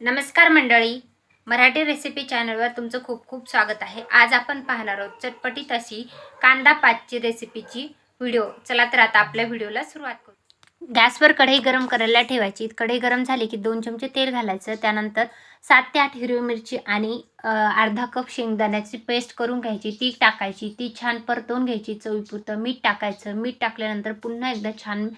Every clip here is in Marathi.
नमस्कार मंडळी. मराठी रेसिपी चॅनलवर तुमचं खूप खूप स्वागत आहे. आज आपण पाहणार आहोत चटपटीत अशी कांदा पाचची रेसिपीची व्हिडिओ चला तर आता आपल्या व्हिडिओला सुरुवात करू. गॅसवर कढई गरम करायला ठेवायची. कढई गरम झाली की दोन चमचे तेल घालायचं. त्यानंतर सात ते आठ हिरवी मिरची आणि अर्धा कप शेंगदाण्याची पेस्ट करून घ्यायची. ती टाकायची. ती छान परतवून घ्यायची. चवीपुरतं मीठ टाकायचं. मीठ टाकल्यानंतर पुन्हा एकदा छान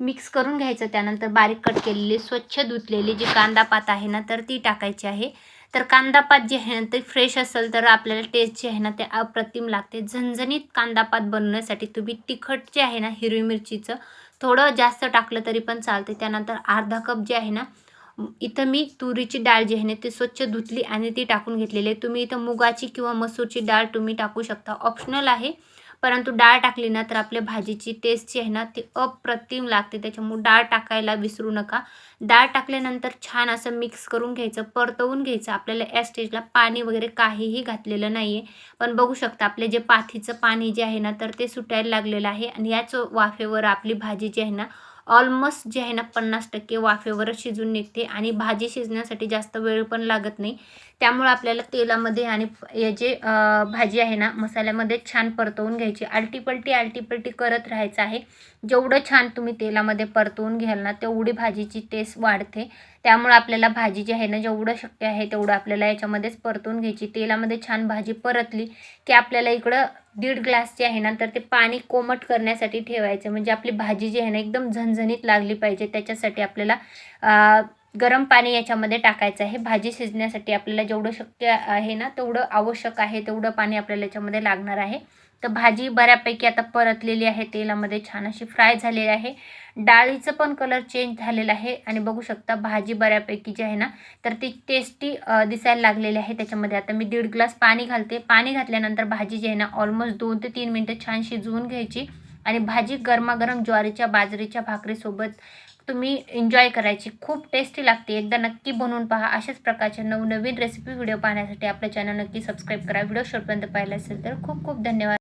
मिक्स करून घ्यायचं. त्यानंतर बारीक कट केलेली स्वच्छ धुतलेली जी कांदा पात आहे ना तर ती टाकायची आहे. तर कांदा पात जे आहे ना ते फ्रेश असेल तर आपल्याला टेस्ट जे आहे ना ते अप्रतिम लागते. झणझणीत कांदा पात बनवण्यासाठी तुम्ही तिखट जे आहे ना हिरवी मिरचीचं थोडं जास्त टाकलं तरी पण चालते. त्यानंतर अर्धा कप जे आहे ना इथं मी तुरीची डाळ जी आहे ना ती स्वच्छ धुतली आणि ती टाकून घेतलेली आहे. तुम्ही इथं मुगाची किंवा मसूरची डाळ तुम्ही टाकू शकता. ऑप्शनल आहे. परंतु डाळ टाकली ना तर आपल्या भाजीची टेस्ट जी आहे ना ती अप्रतिम लागते. त्याच्यामुळे डाळ टाकायला विसरू नका. डाळ टाकल्यानंतर छान असं मिक्स करून घ्यायचं परतवून घ्यायचं. आपल्याला या स्टेजला पाणी वगैरे काहीही घातलेलं नाही आहे पण बघू शकता आपले जे पाथीचं पाणी जे आहे ना तर ते सुटायला लागलेलं आहे. आणि याच वाफेवर आपली भाजी जी आहे ना ऑलमोस्ट जे आहे ना पन्नास टक्के वाफेवरच शिजून निघते आणि भाजी शिजण्यासाठी जास्त वेळ पण लागत नाही. त्यामुळे आपल्याला तेलामध्ये आणि हे जे भाजी आहे ना मसाल्यामध्ये छान परतवून घ्यायची. आलटीपलटी आलटीपलटी करत राहायचं आहे. जेवढं छान तुम्ही तेलामध्ये परतवून घ्याल ना तेवढी भाजीची टेस्ट वाढते. त्यामुळे आपल्याला भाजी जी आहे ना जेवढं शक्य आहे तेवढं आपल्याला याच्यामध्येच परतवून घ्यायची. तेलामध्ये छान भाजी परतली की आपल्याला इकडं दीड ग्लास जे आहे ना तर ते पाणी कोमट करण्यासाठी ठेवायचं. म्हणजे आपली भाजी जी आहे ना एकदम झणझणीत लागली पाहिजे. त्याच्यासाठी आपल्याला गरम पाणी याच्यामध्ये टाकायचं आहे. भाजी शिजण्यासाठी आपल्याला जेवढं शक्य आहे ना तेवढं आवश्यक आहे तेवढं पाणी आपल्याला याच्यामध्ये लागणार आहे. तर भाजी बऱ्यापैकी आता परतलेली आहे तेलामध्ये छान अशी फ्राय झालेली आहे. डाळीचं पण कलर चेंज झालेला आहे आणि बघू शकता भाजी बऱ्यापैकी जी आहे ना तर ती टेस्टी दिसायला लागलेली आहे त्याच्यामध्ये. आता मी दीड ग्लास पाणी घालते. पाणी घातल्यानंतर भाजी जी आहे ना ऑलमोस्ट दोन ते तीन मिनटं छान शिजवून घ्यायची आणि भाजी गरमागरम ज्वारीच्या बाजरीच्या भाकरीसोबत तुम्ही एन्जॉय करायची. खूप टेस्टी लागते. एकदा नक्की बनवून पहा. अशाच प्रकारच्या नवनवीन रेसिपी व्हिडिओ पाहण्यासाठी आपल्या चॅनल नक्की सबस्क्राईब करा. व्हिडिओ शेवटपर्यंत पाहिला असेल तर खूप खूप धन्यवाद.